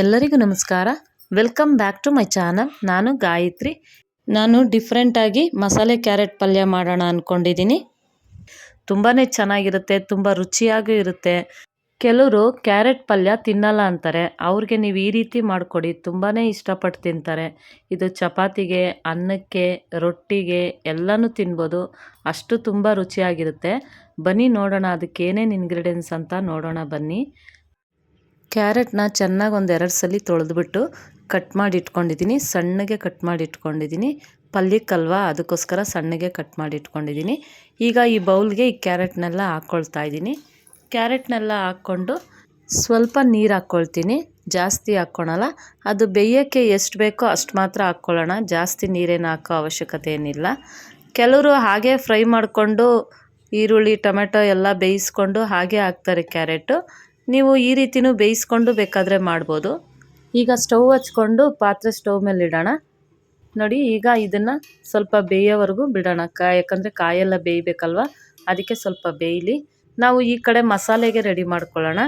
ಎಲ್ಲರಿಗೂ ನಮಸ್ಕಾರ. Welcome back to my channel ನಾನು ಗಾಯತ್ರಿ. ನಾನು ಡಿಫ್ರೆಂಟಾಗಿ ಮಸಾಲೆ ಕ್ಯಾರೆಟ್ ಪಲ್ಯ ಮಾಡೋಣ ಅಂದ್ಕೊಂಡಿದ್ದೀನಿ ತುಂಬಾ ಚೆನ್ನಾಗಿರುತ್ತೆ, ತುಂಬ ರುಚಿಯಾಗೂ ಇರುತ್ತೆ. ಕೆಲವರು ಕ್ಯಾರೆಟ್ ಪಲ್ಯ ತಿನ್ನಲ್ಲ ಅಂತಾರೆ. ಅವ್ರಿಗೆ ನೀವು ಈ ರೀತಿ ಮಾಡಿಕೊಡಿ ತುಂಬಾ ಇಷ್ಟಪಟ್ಟು ತಿಂತಾರೆ. ಇದು ಚಪಾತಿಗೆ, ಅನ್ನಕ್ಕೆ, ರೊಟ್ಟಿಗೆ ಎಲ್ಲನೂ ತಿನ್ಬೋದು. ಅಷ್ಟು ತುಂಬ ರುಚಿಯಾಗಿರುತ್ತೆ. ಬನ್ನಿ ನೋಡೋಣ, ಅದಕ್ಕೆ ಏನೇನು ಇಂಗ್ರೀಡಿಯೆಂಟ್ಸ್ ಅಂತ ನೋಡೋಣ ಬನ್ನಿ. ಕ್ಯಾರೆಟ್ನ ಚೆನ್ನಾಗಿ ಒಂದು ಎರಡು ಸಲ ತೊಳೆದ್ಬಿಟ್ಟು ಕಟ್ ಮಾಡಿ ಇಟ್ಕೊಂಡಿದ್ದೀನಿ. ಸಣ್ಣಗೆ ಕಟ್ ಮಾಡಿ ಇಟ್ಕೊಂಡಿದ್ದೀನಿ. ಪಲ್ಯಕ್ಕಲ್ವಾ ಅದಕ್ಕೋಸ್ಕರ ಸಣ್ಣಗೆ ಕಟ್ ಮಾಡಿ ಇಟ್ಕೊಂಡಿದ್ದೀನಿ. ಈಗ ಈ ಬೌಲ್ಗೆ ಈ ಕ್ಯಾರೆಟ್ನೆಲ್ಲ ಹಾಕ್ಕೊಳ್ತಾ ಇದ್ದೀನಿ. ಕ್ಯಾರೆಟ್ನೆಲ್ಲ ಹಾಕ್ಕೊಂಡು ಸ್ವಲ್ಪ ನೀರು ಹಾಕ್ಕೊಳ್ತೀನಿ ಜಾಸ್ತಿ ಹಾಕ್ಕೊಳಲ್ಲ ಅದು ಬೇಯೋಕ್ಕೆ ಎಷ್ಟು ಬೇಕೋ ಅಷ್ಟು ಮಾತ್ರ ಹಾಕ್ಕೊಳ್ಳೋಣ ಜಾಸ್ತಿ ನೀರೇನು ಹಾಕೋ ಅವಶ್ಯಕತೆ ಏನಿಲ್ಲ. ಕೆಲವರು ಹಾಗೆ ಫ್ರೈ ಮಾಡಿಕೊಂಡು ಈರುಳ್ಳಿ, ಟೊಮೆಟೊ ಎಲ್ಲ ಬೇಯಿಸ್ಕೊಂಡು ಹಾಗೆ ಹಾಕ್ತಾರೆ ಕ್ಯಾರೆಟು. ನೀವು ಈ ರೀತಿನೂ ಬೇಯಿಸ್ಕೊಂಡು ಬೇಕಾದರೆ ಮಾಡ್ಬೋದು. ಈಗ ಸ್ಟವ್ ಹಚ್ಕೊಂಡು ಪಾತ್ರೆ ಸ್ಟವ್ ಮೇಲೆ ಇಡೋಣ. ನೋಡಿ, ಈಗ ಇದನ್ನು ಸ್ವಲ್ಪ ಬೇಯೋವರೆಗೂ ಬಿಡೋಣ. ಕಾ ಯಾಕಂದರೆ ಕಾಯೆಲ್ಲ ಬೇಯಬೇಕಲ್ವ? ಅದಕ್ಕೆ ಸ್ವಲ್ಪ ಬೇಯಲಿ. ನಾವು ಈ ಕಡೆ ಮಸಾಲೆಗೆ ರೆಡಿ ಮಾಡ್ಕೊಳ್ಳೋಣ.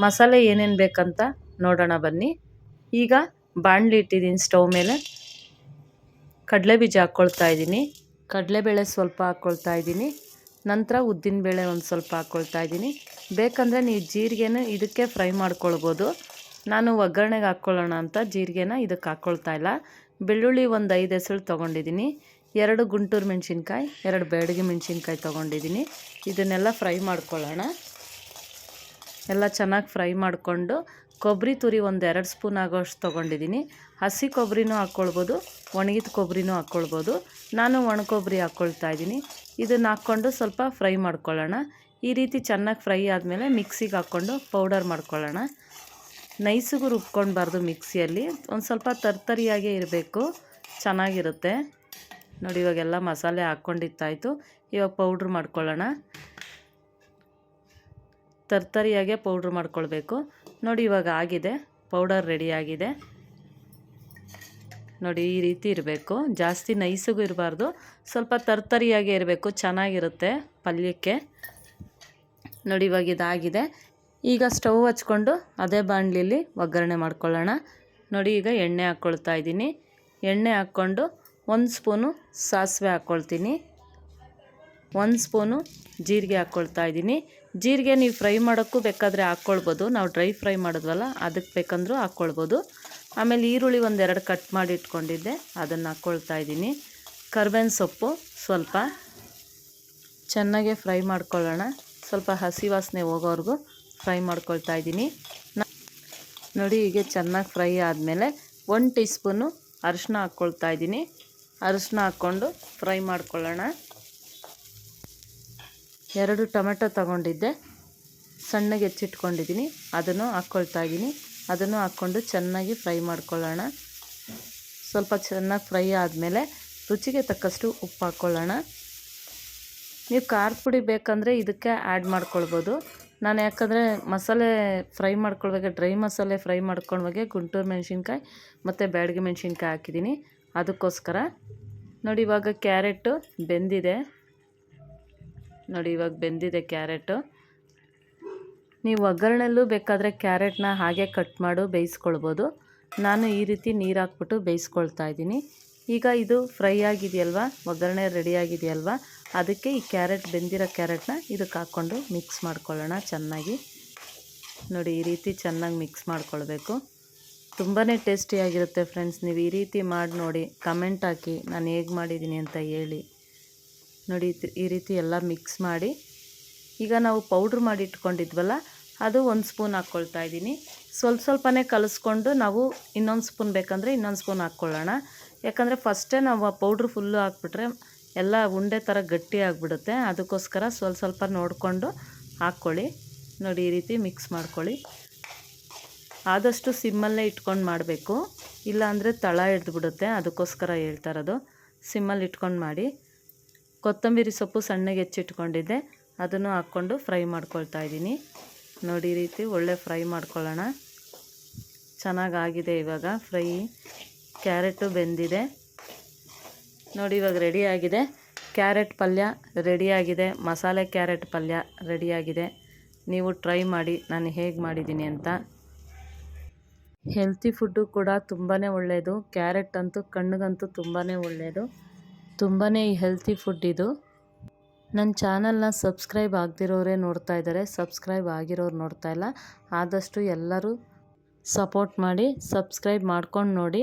ಮಸಾಲೆ ಏನೇನು ಬೇಕಂತ ನೋಡೋಣ ಬನ್ನಿ. ಈಗ ಬಾಣಲಿ ಇಟ್ಟಿದ್ದೀನಿ ಸ್ಟವ್ ಮೇಲೆ. ಕಡಲೆ ಬೀಜ ಹಾಕ್ಕೊಳ್ತಾ ಇದ್ದೀನಿ. ಕಡಲೆಬೇಳೆ ಸ್ವಲ್ಪ ಹಾಕ್ಕೊಳ್ತಾ ಇದ್ದೀನಿ. ನಂತರ ಉದ್ದಿನಬೇಳೆ ಒಂದು ಸ್ವಲ್ಪ ಹಾಕ್ಕೊಳ್ತಾ ಇದ್ದೀನಿ. ಬೇಕಂದರೆ ನೀವು ಜೀರಿಗೆನ ಇದಕ್ಕೆ ಫ್ರೈ ಮಾಡ್ಕೊಳ್ಬೋದು. ನಾನು ಒಗ್ಗರಣೆಗೆ ಹಾಕ್ಕೊಳ್ಳೋಣ ಅಂತ ಜೀರಿಗೆನ ಇದಕ್ಕೆ ಹಾಕ್ಕೊಳ್ತಾ ಇಲ್ಲ. ಬೆಳ್ಳುಳ್ಳಿ ಒಂದು ಐದು ಹೆಸರು ತೊಗೊಂಡಿದ್ದೀನಿ. ಎರಡು ಗುಂಟೂರು ಮೆಣಸಿನ್ಕಾಯಿ, ಎರಡು ಬೇಡಿಗೆ ಮೆಣಸಿನ್ಕಾಯಿ ತೊಗೊಂಡಿದ್ದೀನಿ. ಇದನ್ನೆಲ್ಲ ಫ್ರೈ ಮಾಡ್ಕೊಳ್ಳೋಣ. ಎಲ್ಲ ಚೆನ್ನಾಗಿ ಫ್ರೈ ಮಾಡಿಕೊಂಡು ಕೊಬ್ಬರಿ ತುರಿ ಒಂದು ಎರಡು ಸ್ಪೂನ್ ಆಗೋಷ್ಟು ತೊಗೊಂಡಿದ್ದೀನಿ. ಹಸಿ ಕೊಬ್ಬರಿನೂ ಹಾಕ್ಕೊಳ್ಬೋದು, ಒಣಗಿದ ಕೊಬ್ಬರಿನೂ ಹಾಕ್ಕೊಳ್ಬೋದು. ನಾನು ಒಣ ಕೊಬ್ಬರಿ ಹಾಕ್ಕೊಳ್ತಾ ಇದ್ದೀನಿ. ಇದನ್ನು ಹಾಕ್ಕೊಂಡು ಸ್ವಲ್ಪ ಫ್ರೈ ಮಾಡ್ಕೊಳ್ಳೋಣ. ಈ ರೀತಿ ಚೆನ್ನಾಗಿ ಫ್ರೈ ಆದಮೇಲೆ ಮಿಕ್ಸಿಗೆ ಹಾಕ್ಕೊಂಡು ಪೌಡರ್ ಮಾಡ್ಕೊಳ್ಳೋಣ. ನೈಸಿಗೂ ರುಬ್ಕೊಳ್ಬಾರ್ದು ಮಿಕ್ಸಿಯಲ್ಲಿ. ಒಂದು ಸ್ವಲ್ಪ ತರ್ತರಿಯಾಗೇ ಇರಬೇಕು. ಚೆನ್ನಾಗಿರುತ್ತೆ. ನೋಡಿ, ಇವಾಗೆಲ್ಲ ಮಸಾಲೆ ಹಾಕ್ಕೊಂಡಿತ್ತಾಯಿತು. ಇವಾಗ ಪೌಡ್ರ್ ಮಾಡ್ಕೊಳ್ಳೋಣ. ತರ್ತರಿಯಾಗೆ ಪೌಡ್ರ್ ಮಾಡ್ಕೊಳ್ಬೇಕು. ನೋಡಿ, ಇವಾಗ ಆಗಿದೆ. ಪೌಡರ್ ರೆಡಿಯಾಗಿದೆ ನೋಡಿ, ಈ ರೀತಿ ಇರಬೇಕು. ಜಾಸ್ತಿ ನೈಸಿಗೂ ಇರಬಾರ್ದು. ಸ್ವಲ್ಪ ತರ್ತರಿಯಾಗೇ ಇರಬೇಕು. ಚೆನ್ನಾಗಿರುತ್ತೆ ಪಲ್ಯಕ್ಕೆ. ನೋಡಿ ಇದಾಗಿದೆ. ಈಗ ಸ್ಟವ್ ಹಚ್ಕೊಂಡು ಅದೇ ಬಾಣಲಿಲಿ ಒಗ್ಗರಣೆ ಮಾಡ್ಕೊಳ್ಳೋಣ. ನೋಡಿ, ಈಗ ಎಣ್ಣೆ ಹಾಕ್ಕೊಳ್ತಾ ಇದ್ದೀನಿ. ಎಣ್ಣೆ ಹಾಕ್ಕೊಂಡು ಒಂದು ಸ್ಪೂನು ಸಾಸಿವೆ ಹಾಕ್ಕೊಳ್ತೀನಿ. ಒಂದು ಸ್ಪೂನು ಜೀರಿಗೆ ಹಾಕ್ಕೊಳ್ತಾ ಇದ್ದೀನಿ. ಜೀರಿಗೆ ನೀವು ಫ್ರೈ ಮಾಡೋಕ್ಕೂ ಬೇಕಾದರೆ ಹಾಕ್ಕೊಳ್ಬೋದು. ನಾವು ಡ್ರೈ ಫ್ರೈ ಮಾಡಿದ್ವಲ್ಲ, ಅದಕ್ಕೆ ಬೇಕಂದರೂ ಹಾಕ್ಕೊಳ್ಬೋದು. ಆಮೇಲೆ ಈರುಳ್ಳಿ ಒಂದೆರಡು ಕಟ್ ಮಾಡಿ ಇಟ್ಕೊಂಡಿದ್ದೆ, ಅದನ್ನು ಹಾಕ್ಕೊಳ್ತಾ ಇದ್ದೀನಿ. ಕರ್ಬೇವಿನ ಸೊಪ್ಪು ಸ್ವಲ್ಪ ಚೆನ್ನಾಗೆ ಫ್ರೈ ಮಾಡ್ಕೊಳ್ಳೋಣ. ಸ್ವಲ್ಪ ಹಸಿ ವಾಸನೆ ಹೋಗೋವರೆಗೂ ಫ್ರೈ ಮಾಡ್ಕೊಳ್ತಾ ಇದ್ದೀನಿ. ನೋಡಿ, ಹೀಗೆ ಚೆನ್ನಾಗಿ ಫ್ರೈ ಆದಮೇಲೆ ಒನ್ ಟೀ ಸ್ಪೂನು ಅರಿಶಿನ ಹಾಕ್ಕೊಳ್ತಾ ಇದ್ದೀನಿ. ಅರಿಶಿನ ಹಾಕ್ಕೊಂಡು ಫ್ರೈ ಮಾಡ್ಕೊಳ್ಳೋಣ. ಎರಡು ಟೊಮೆಟೊ ತಗೊಂಡಿದ್ದೆ. ಸಣ್ಣಗೆ ಹೆಚ್ಚಿಟ್ಕೊಂಡಿದ್ದೀನಿ. ಅದನ್ನು ಹಾಕ್ಕೊಳ್ತಾ ಇದ್ದೀನಿ. ಅದನ್ನು ಹಾಕ್ಕೊಂಡು ಚೆನ್ನಾಗಿ ಫ್ರೈ ಮಾಡ್ಕೊಳ್ಳೋಣ. ಸ್ವಲ್ಪ ಚೆನ್ನಾಗಿ ಫ್ರೈ ಆದಮೇಲೆ ರುಚಿಗೆ ತಕ್ಕಷ್ಟು ಉಪ್ಪು ಹಾಕ್ಕೊಳ್ಳೋಣ. ನೀವು ಖಾರದ ಪುಡಿ ಬೇಕಂದರೆ ಇದಕ್ಕೆ ಆ್ಯಡ್ ಮಾಡ್ಕೊಳ್ಬೋದು. ನಾನು ಯಾಕಂದರೆ ಮಸಾಲೆ ಫ್ರೈ ಮಾಡ್ಕೊಳ್ಬೇಕು ಡ್ರೈ ಮಸಾಲೆ ಫ್ರೈ ಮಾಡ್ಕೊಳ್ಬೇಕು ಗುಂಟೂರು ಮೆಣಸಿನ್ಕಾಯಿ ಮತ್ತು ಬ್ಯಾಡಗಿ ಮೆಣಸಿನ್ಕಾಯಿ ಹಾಕಿದ್ದೀನಿ ಅದಕ್ಕೋಸ್ಕರ ನೋಡಿ ಇವಾಗ ಕ್ಯಾರೆಟು ಬೆಂದಿದೆ. ನೋಡಿ ಇವಾಗ ಬೆಂದಿದೆ ಕ್ಯಾರೆಟು ನೀವು ಒಗ್ಗರಣೆಲ್ಲೂ ಬೇಕಾದರೆ ಕ್ಯಾರೆಟ್ನ ಹಾಗೆ ಕಟ್ ಮಾಡು, ಬೇಯಿಸ್ಕೊಳ್ಬೋದು. ನಾನು ಈ ರೀತಿ ನೀರು ಹಾಕ್ಬಿಟ್ಟು ಬೇಯಿಸ್ಕೊಳ್ತಾ ಇದ್ದೀನಿ. ಈಗ ಇದು ಫ್ರೈ ಆಗಿದೆಯಲ್ವ? ಒಗ್ಗರಣೆ ರೆಡಿ ಆಗಿದೆಯಲ್ವ? ಅದಕ್ಕೆ ಈ ಕ್ಯಾರೆಟ್, ಬೆಂದಿರೋ ಕ್ಯಾರೆಟ್ನ ಇದಕ್ಕೆ ಹಾಕ್ಕೊಂಡು ಮಿಕ್ಸ್ ಮಾಡ್ಕೊಳ್ಳೋಣ ಚೆನ್ನಾಗಿ. ನೋಡಿ, ಈ ರೀತಿ ಚೆನ್ನಾಗಿ ಮಿಕ್ಸ್ ಮಾಡ್ಕೊಳ್ಬೇಕು. ತುಂಬಾ ಟೇಸ್ಟಿಯಾಗಿರುತ್ತೆ ಫ್ರೆಂಡ್ಸ್. ನೀವು ಈ ರೀತಿ ಮಾಡಿ ನೋಡಿ, ಕಮೆಂಟ್ ಹಾಕಿ, ನಾನು ಹೇಗೆ ಮಾಡಿದ್ದೀನಿ ಅಂತ ಹೇಳಿ. ನೋಡಿ ಈ ರೀತಿ ಎಲ್ಲ ಮಿಕ್ಸ್ ಮಾಡಿ. ಈಗ ನಾವು ಪೌಡ್ರ್ ಮಾಡಿ ಇಟ್ಕೊಂಡಿದ್ವಲ್ಲ, ಅದು ಒಂದು ಸ್ಪೂನ್ ಹಾಕ್ಕೊಳ್ತಾ ಇದ್ದೀನಿ. ಸ್ವಲ್ಪ ಸ್ವಲ್ಪನೇ ಕಲಿಸ್ಕೊಂಡು ನಾವು ಇನ್ನೊಂದು ಸ್ಪೂನ್ ಬೇಕಂದರೆ ಇನ್ನೊಂದು ಸ್ಪೂನ್ ಹಾಕ್ಕೊಳ್ಳೋಣ. ಯಾಕಂದರೆ ಫಸ್ಟೇ ನಾವು ಆ ಪೌಡ್ರ್ ಫುಲ್ಲು ಹಾಕ್ಬಿಟ್ರೆ ಎಲ್ಲ ಉಂಡೆ ಥರ ಗಟ್ಟಿ ಆಗಿಬಿಡುತ್ತೆ. ಅದಕ್ಕೋಸ್ಕರ ಸ್ವಲ್ಪ ಸ್ವಲ್ಪ ನೋಡಿಕೊಂಡು ಹಾಕ್ಕೊಳ್ಳಿ. ನೋಡಿ, ಈ ರೀತಿ ಮಿಕ್ಸ್ ಮಾಡ್ಕೊಳ್ಳಿ. ಆದಷ್ಟು ಸಿಮ್ಮಲ್ಲೇ ಇಟ್ಕೊಂಡು ಮಾಡಬೇಕು. ಇಲ್ಲಾಂದರೆ ತಳ ಹಿಡ್ದುಬಿಡುತ್ತೆ ಅದಕ್ಕೋಸ್ಕರ ಹೇಳ್ತಾ ಇರೋದು. ಸಿಮ್ಮಲ್ಲಿ ಇಟ್ಕೊಂಡು ಮಾಡಿ. ಕೊತ್ತಂಬರಿ ಸೊಪ್ಪು ಸಣ್ಣಗೆ ಹೆಚ್ಚಿಟ್ಕೊಂಡಿದ್ದೆ. ಅದನ್ನು ಹಾಕ್ಕೊಂಡು ಫ್ರೈ ಮಾಡ್ಕೊಳ್ತಾ ಇದ್ದೀನಿ. ನೋಡಿ, ಈ ರೀತಿ ಒಳ್ಳೆ ಫ್ರೈ ಮಾಡ್ಕೊಳ್ಳೋಣ. ಚೆನ್ನಾಗಾಗಿದೆ ಇವಾಗ. ಫ್ರೈ, ಕ್ಯಾರೆಟು ಬೆಂದಿದೆ. ನೋಡಿ, ಇವಾಗ ರೆಡಿಯಾಗಿದೆ ಕ್ಯಾರೆಟ್ ಪಲ್ಯ ರೆಡಿಯಾಗಿದೆ ಮಸಾಲೆ ಕ್ಯಾರೆಟ್ ಪಲ್ಯ ರೆಡಿಯಾಗಿದೆ ನೀವು ಟ್ರೈ ಮಾಡಿ, ನಾನು ಹೇಗೆ ಮಾಡಿದ್ದೀನಿ ಅಂತ. ಹೆಲ್ತಿ ಫುಡ್ಡು ಕೂಡ ತುಂಬಾ ಒಳ್ಳೆಯದು ಕ್ಯಾರೆಟ್ ಅಂತೂ, ಕಣ್ಣಿಗಂತೂ ತುಂಬಾ ಒಳ್ಳೆಯದು ತುಂಬಾ ಹೆಲ್ತಿ ಫುಡ್ ಇದು. ನನ್ನ ಚಾನಲ್ನ ಸಬ್ಸ್ಕ್ರೈಬ್ ಆಗದಿರೋರೇ ನೋಡ್ತಾ ಇದ್ದಾರೆ. ಸಬ್ಸ್ಕ್ರೈಬ್ ಆಗಿರೋರು ನೋಡ್ತಾ ಇಲ್ಲ. ಆದಷ್ಟು ಎಲ್ಲರೂ ಸಪೋರ್ಟ್ ಮಾಡಿ ಸಬ್ಸ್ಕ್ರೈಬ್ ಮಾಡ್ಕೊಂಡು ನೋಡಿ.